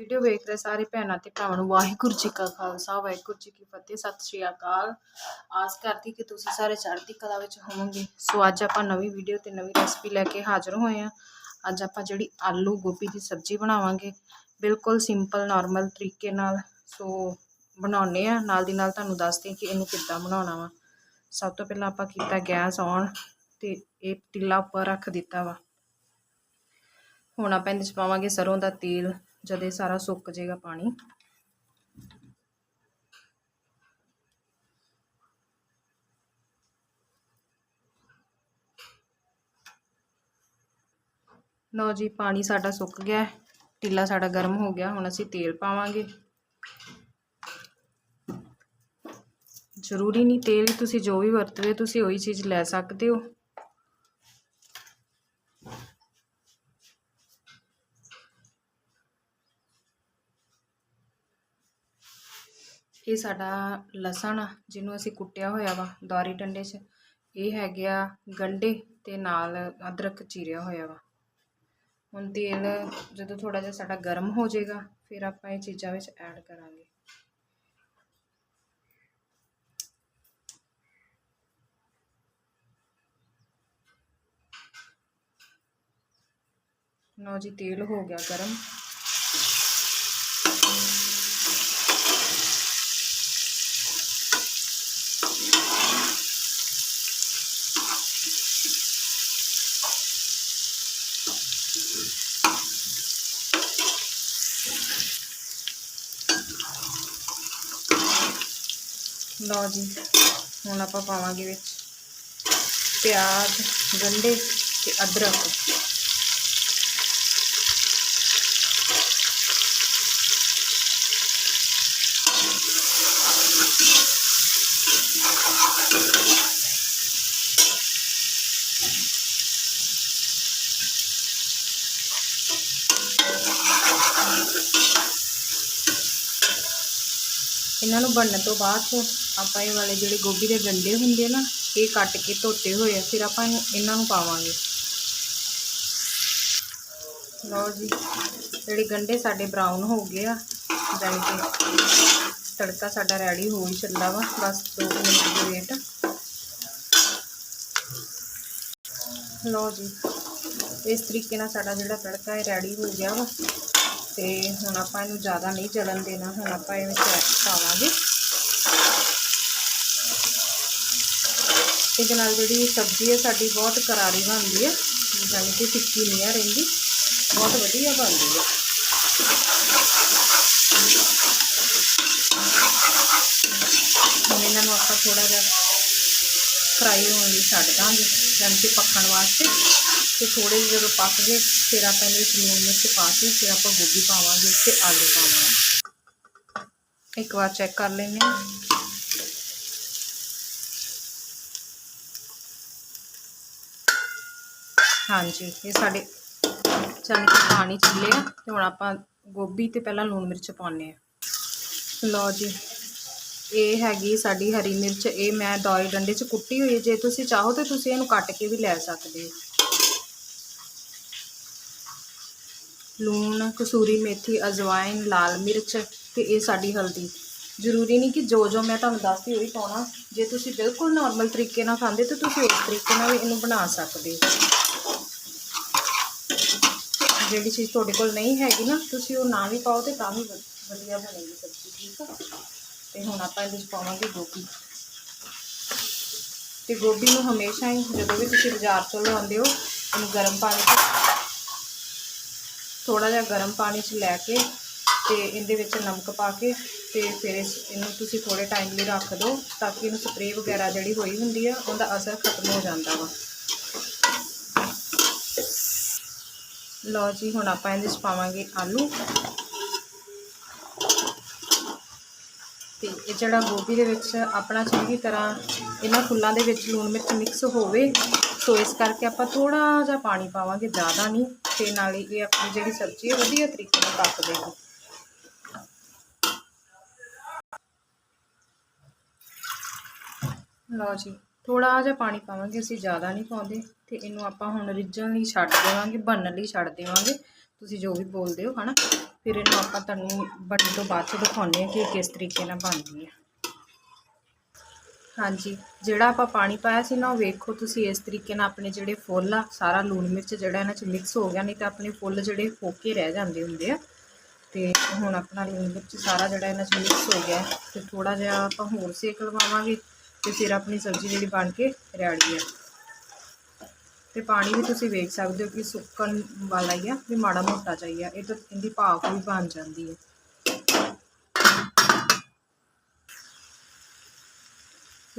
Video ਵੇਖ ਰਹੇ ਸਾਰੇ ਭੈਣਾਂ ਤੇ ਭਰਾਵਾਂ ਨੂੰ ਵਾਹਿਗੁਰੂ ਜੀ ਕਾ ਖਾਲਸਾ, ਵਾਹਿਗੁਰੂ ਜੀ ਕੀ ਫਤਿਹ, ਸਤਿ ਸ਼੍ਰੀ ਅਕਾਲ। ਆਸ ਕਰਦੀ ਕਿ ਤੁਸੀਂ ਸਾਰੇ ਚੜ੍ਹਦੀ ਕਲਾ ਵਿੱਚ ਹੋਵੋਗੇ। ਸੋ ਅੱਜ ਆਪਾਂ ਨਵੀਂ ਵੀਡੀਓ ਤੇ ਨਵੀਂ ਰੈਸਪੀ ਲੈ ਕੇ ਹਾਜ਼ਰ ਹੋਏ ਹਾਂ। ਅੱਜ ਆਪਾਂ ਜਿਹੜੀ ਆਲੂ ਗੋਭੀ ਦੀ ਸਬਜ਼ੀ ਬਣਾਵਾਂਗੇ, ਬਿਲਕੁਲ ਸਿੰਪਲ ਨਾਰਮਲ ਤਰੀਕੇ ਨਾਲ। ਸੋ ਬਣਾਉਣੇ ਆ ਨਾਲ ਦੀ ਨਾਲ ਤੁਹਾਨੂੰ ਦੱਸਦੇ ਕਿ ਇਹਨੂੰ ਕਿੱਦਾਂ ਬਣਾਉਣਾ ਵਾ। ਸਭ ਤੋਂ ਪਹਿਲਾਂ ਆਪਾਂ ਕੀਤਾ ਗੈਸ ਔਨ ਤੇ ਇਹ ਪਤੀਲਾ ਉੱਪਰ ਰੱਖ ਦਿੱਤਾ ਵਾ। ਹੁਣ ਆਪਾਂ ਇਹਦੇ 'ਚ ਪਾਵਾਂਗੇ ਸਰੋਂ ਦਾ ਤੇਲ। ਜਦ ਇਹ ਸਾਰਾ ਸੁੱਕ ਜਾਏਗਾ ਪਾਣੀ। ਲਓ ਜੀ, ਪਾਣੀ ਸਾਡਾ ਸੁੱਕ ਗਿਆ ਹੈ। ਸਾਡਾ ਗਰਮ ਹੋ ਗਿਆ, ਹੁਣ ਅਸੀਂ ਤੇਲ ਪਾਵਾਂਗੇ। ਜ਼ਰੂਰੀ ਨਹੀਂ ਤੇਲ, ਤੁਸੀਂ ਜੋ ਵੀ ਵਰਤਦੇ ਤੁਸੀਂ ਉਹੀ ਚੀਜ਼ ਲੈ ਸਕਦੇ ਹੋ। ਇਹ ਸਾਡਾ ਲਸਣ ਆ, ਜਿਹਨੂੰ ਅਸੀਂ ਕੁੱਟਿਆ ਹੋਇਆ ਵਾ ਦਾਰੀ ਡੰਡੇ 'ਚ, ਇਹ ਹੈਗੇ ਆ ਗੰਢੇ ਤੇ ਨਾਲ ਅਦਰਕ ਚੀਰਿਆ ਹੋਇਆ ਵਾ। ਹੁਣ ਤੇਲ ਜਦੋਂ ਥੋੜਾ ਜਿਹਾ ਸਾਡਾ ਗਰਮ ਹੋ ਜਾਏਗਾ, ਫਿਰ ਆਪਾਂ ਇਹ ਚੀਜ਼ਾਂ ਵਿੱਚ ਐਡ ਕਰਾਂਗੇ। ਲਓ ਜੀ, ਤੇਲ ਹੋ ਗਿਆ ਗਰਮ। ਲਓ ਜੀ ਹੁਣ ਆਪਾਂ ਪਾਵਾਂਗੇ ਵਿੱਚ ਪਿਆਜ਼ ਗੰਢੇ ਤੇ ਅਦਰਕ। ਇਹਨਾਂ ਨੂੰ ਬਣਨ ਤੋਂ ਬਾਅਦ ਫਿਰ ਆਪਾਂ ਇਹ ਵਾਲੇ ਜਿਹੜੇ ਗੋਭੀ ਦੇ ਡੰਡੇ ਹੁੰਦੇ ਆ ਨਾ, ਇਹ ਕੱਟ ਕੇ ਧੋਤੇ ਹੋਏ ਆ, ਫਿਰ ਆਪਾਂ ਇਹਨੂੰ, ਇਹਨਾਂ ਨੂੰ ਪਾਵਾਂਗੇ। ਲਓ ਜੀ, ਜਿਹੜੇ ਗੰਡੇ ਸਾਡੇ ਬਰਾਊਨ ਹੋ ਗਏ ਆ ਜਾਨੀ ਕਿ ਤੜਕਾ ਸਾਡਾ ਰੈਡੀ ਹੋ ਹੀ ਚੱਲਾ ਵਾ, ਬਸ 2 ਮਿੰਟ ਦੀ ਵੇਟ ਲਓ ਜੀ, ਇਸ ਤਰੀਕੇ ਨਾਲ ਸਾਡਾ ਜਿਹੜਾ ਤੜਕਾ ਹੈ ਰੈਡੀ ਹੋ ਗਿਆ ਵਾ ਤੇ ਹੁਣ ਆਪਾਂ ਇਹਨੂੰ ਜ਼ਿਆਦਾ ਨਹੀਂ ਜਲਣ ਦੇਣਾ, ਹੁਣ ਆਪਾਂ ਇਹਨੂੰ ਵਿੱਚ ਪਾਵਾਂਗੇ। ਇਹਦੇ ਨਾਲ ਜਿਹੜੀ ਸਬਜ਼ੀ ਹੈ, ਸਾਡੀ ਬਹੁਤ ਕਰਾਰੀ ਬਣਦੀ ਹੈ, ਯਾਨੀ ਕਿ ਫਿੱਕੀ ਨਹੀਂ ਆ ਰਹਿੰਦੀ, ਬਹੁਤ ਵਧੀਆ ਬਣਦੀ ਹੈ। ਹੁਣ ਇਹਨਾਂ ਨੂੰ ਆਪਾਂ ਥੋੜਾ ਜਿਹਾ ਫਰਾਈ ਹੋਣ ਲਈ ਛੱਡ ਦਾਂਗੇ, ਯਾਨੀ ਕਿ ਪੱਕਣ ਵਾਸਤੇ। ਤੇ ਥੋੜੇ ਜਿਹੇ ਜਦੋਂ ਪੱਕ ਗਏ, ਫਿਰ ਆਪਾਂ ਇਹਦੇ ਵਿੱਚ ਲੂਣ ਮਿਰਚ ਪਾ ਕੇ ਫਿਰ ਆਪਾਂ ਗੋਭੀ ਪਾਵਾਂਗੇ ਤੇ ਆਲੂ ਪਾਵਾਂਗੇ। ਇੱਕ ਵਾਰ ਚੈੱਕ ਕਰ ਲੈਂਦੇ ਹਾਂ। ਹਾਂਜੀ, ਇਹ ਸਾਡੇ ਚੱਲ ਪਾਣੀ ਚੁੱਲੇ ਆ ਤੇ ਹੁਣ ਆਪਾਂ ਗੋਭੀ ਤੇ ਪਹਿਲਾਂ ਲੂਣ ਮਿਰਚ ਪਾਉਣੇ ਆ ਲਓ ਜੀ, ਇਹ ਹੈਗੀ ਸਾਡੀ ਹਰੀ ਮਿਰਚ, ਇਹ ਮੈਂ ਦੌਰੇ ਡੰਡੇ 'ਚ ਕੁੱਟੀ ਹੋਈ ਹੈ। ਜੇ ਤੁਸੀਂ ਚਾਹੋ ਤਾਂ ਤੁਸੀਂ ਇਹਨੂੰ ਕੱਟ ਕੇ ਵੀ ਲੈ ਸਕਦੇ ਹੋ। ਲੂਣ, ਕਸੂਰੀ ਮੇਥੀ ਅਜਵਾਇਨ ਲਾਲ ਮਿਰਚ ਤੇ ਇਹ ਸਾਡੀ ਹਲਦੀ। ਜ਼ਰੂਰੀ ਨਹੀਂ ਕਿ ਜੋ ਜੋ ਮੈਂ ਤੁਹਾਨੂੰ ਦੱਸਦੀ ਹੋਈ ਪਾਉਣਾ। ਜੇ ਤੁਸੀਂ ਬਿਲਕੁਲ ਨਾਰਮਲ ਤਰੀਕੇ ਨਾਲ ਖਾਂਦੇ ਤਾਂ ਤੁਸੀਂ ਉਸ ਤਰੀਕੇ ਨਾਲ ਵੀ ਇਹਨੂੰ ਬਣਾ ਸਕਦੇ ਹੋ। ਜਿਹੜੀ ਚੀਜ਼ ਤੁਹਾਡੇ ਕੋਲ ਨਹੀਂ ਹੈਗੀ ਨਾ, ਤੁਸੀਂ ਉਹ ਨਾ ਵੀ ਪਾਓ ਤੇ ਤਾਂ ਵੀ ਵਧੀਆ ਬਣੇਗੀ ਸਬਜ਼ੀ, ਠੀਕ ਆ? ਤੇ ਹੁਣ ਆਪਾਂ ਇਹਦੇ ਵਿੱਚ ਪਾਵਾਂਗੇ ਗੋਭੀ। ਤੇ ਗੋਭੀ ਨੂੰ ਹਮੇਸ਼ਾ ਹੀ ਜਦੋਂ ਵੀ ਤੁਸੀਂ ਬਾਜ਼ਾਰ ਤੋਂ ਲਿਆਉਂਦੇ ਹੋ ਇਹਨੂੰ ਗਰਮ ਪਾਣੀ 'ਚ ਥੋੜਾ ਜਿਹਾ ਗਰਮ ਪਾਣੀ 'ਚ ਲੈ ਕੇ ਤੇ ਇਹਦੇ ਵਿੱਚ ਨਮਕ ਪਾ ਕੇ ਤੇ ਫਿਰ ਇਸ ਇਹਨੂੰ ਤੁਸੀਂ ਥੋੜੇ ਟਾਈਮ ਲਈ ਰੱਖ ਦਿਓ ਤਾਂ ਕਿ ਇਹਨੂੰ ਸਪਰੇਅ ਵਗੈਰਾ ਜਿਹੜੀ ਹੋਈ ਹੁੰਦੀ ਆ, ਉਹਦਾ ਅਸਰ ਖਤਮ ਹੋ ਜਾਂਦਾ ਵਾ। ਲਓ ਜੀ, ਹੁਣ ਆਪਾਂ ਇਹਦੇ 'ਚ ਪਾਵਾਂਗੇ ਆਲੂ। ਤੇ ਇਹ ਜਿਹੜਾ ਗੋਭੀ ਦੇ ਵਿੱਚ ਆਪਣਾ ਚੰਗੀ ਤਰ੍ਹਾਂ ਇਹਨਾਂ ਫੁੱਲਾਂ ਦੇ ਵਿੱਚ ਲੂਣ ਮਿਰਚ ਮਿਕਸ ਹੋਵੇ, ਸੋ ਇਸ ਕਰਕੇ ਆਪਾਂ ਥੋੜਾ ਜਿਹਾ ਪਾਣੀ ਪਾਵਾਂਗੇ, ਜ਼ਿਆਦਾ ਨਹੀਂ। ਤੇ ਨਾਲ ਹੀ ਇਹ ਆਪਣੀ ਜਿਹੜੀ ਸਬਜ਼ੀ ਹੈ ਵਧੀਆ ਤਰੀਕੇ ਨਾਲ ਪੱਕ ਦੇਗੀ ਲਓ ਜੀ ਥੋੜਾ ਜਿਹਾ ਪਾਣੀ ਪਾਵਾਂਗੇ, ਅਸੀਂ ਜ਼ਿਆਦਾ ਨਹੀਂ ਪਾਉਂਦੇ ਤੇ ਇਹਨੂੰ ਆਪਾਂ ਹੁਣ ਰਿੱਝਣ ਲਈ ਛੱਡ ਦੇਵਾਂਗੇ ਬਣਨ ਲਈ ਛੱਡ ਦੇਵਾਂਗੇ। ਤੁਸੀਂ ਜੋ ਵੀ ਬੋਲਦੇ ਹੋ, ਹਨਾ? ਫਿਰ ਇਹਨੂੰ ਆਪਾਂ ਤੁਹਾਨੂੰ ਬਣਨ ਤੋਂ ਬਾਅਦ ਚ ਦਿਖਾਉਂਦੇ ਹਾਂ ਕਿ ਇਹ ਕਿਸ ਤਰੀਕੇ ਨਾਲ ਬਣਦੀ ਹੈ। ਹਾਂਜੀ, ਜਿਹੜਾ ਆਪਾਂ ਪਾਣੀ ਪਾਇਆ ਸੀ ਨਾ, ਉਹ ਵੇਖੋ ਤੁਸੀਂ ਇਸ ਤਰੀਕੇ ਨਾਲ ਆਪਣੇ ਜਿਹੜੇ ਫੁੱਲ ਆ, ਸਾਰਾ ਲੂਣ ਮਿਰਚ ਜਿਹੜਾ ਇਹਨਾਂ 'ਚ ਮਿਕਸ ਹੋ ਗਿਆ, ਨਹੀਂ ਤਾਂ ਆਪਣੇ ਫੁੱਲ ਜਿਹੜੇ ਫੋਕੇ ਰਹਿ ਜਾਂਦੇ ਹੁੰਦੇ ਆ। ਤੇ ਹੁਣ ਆਪਣਾ ਲੂਣ ਮਿਰਚ ਸਾਰਾ ਜਿਹੜਾ ਇਹਨਾਂ 'ਚ ਮਿਕਸ ਹੋ ਗਿਆ, ਤੇ ਥੋੜਾ ਜਿਹਾ ਆਪਾਂ ਹੋਰ ਸੇਕ ਲਵਾਵਾਂਗੇ, ਤੇ ਫਿਰ ਆਪਣੀ ਸਬਜ਼ੀ ਜਿਹੜੀ ਬਣ ਕੇ ਰੈਡੀ ਹੈ ਤੇ ਪਾਣੀ ਵੀ ਤੁਸੀਂ ਵੇਖ ਸਕਦੇ ਹੋ ਕਿ ਸੁੱਕਣ ਵਾਲਾ ਹੀ ਆ, ਵੀ ਮਾੜਾ ਮੋਟਾ ਚਾਹੀਏ ਇਹ ਤਾਂ ਇਹਦੀ ਭਾਫ ਵੀ ਬਣ ਜਾਂਦੀ ਹੈ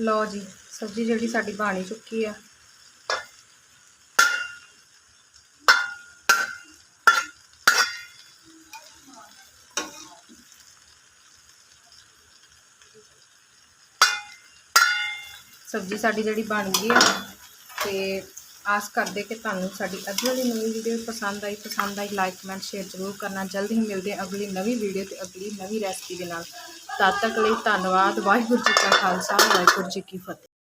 ਲਓ ਜੀ, ਸਬਜ਼ੀ ਜਿਹੜੀ ਸਾਡੀ ਬਣ ਚੁੱਕੀ ਆ। ਸਬਜ਼ੀ ਸਾਡੀ ਜਿਹੜੀ ਬਣ ਗਈ ਆ, ਤੇ ਆਸ ਕਰਦੇ ਕਿ ਤੁਹਾਨੂੰ ਸਾਡੀ ਅੱਜ ਵਾਲੀ ਨਵੀਂ ਵੀਡੀਓ ਪਸੰਦ ਆਈ ਪਸੰਦ ਆਈ ਲਾਈਕ ਕਮੈਂਟ ਸ਼ੇਅਰ ਜ਼ਰੂਰ ਕਰਨਾ। ਜਲਦੀ ਹੀ ਮਿਲਦੇ ਹਾਂ ਅਗਲੀ ਨਵੀਂ ਵੀਡੀਓ ਤੇ ਅਗਲੀ ਨਵੀਂ ਰੈਸਪੀ ਦੇ ਨਾਲ। ਤਦ ਤੱਕ ਲਈ ਧੰਨਵਾਦ। ਵਾਹਿਗੁਰੂ ਜੀ ਕਾ ਖਾਲਸਾ, ਵਾਹਿਗੁਰੂ ਜੀ ਕੀ ਫਤਿਹ।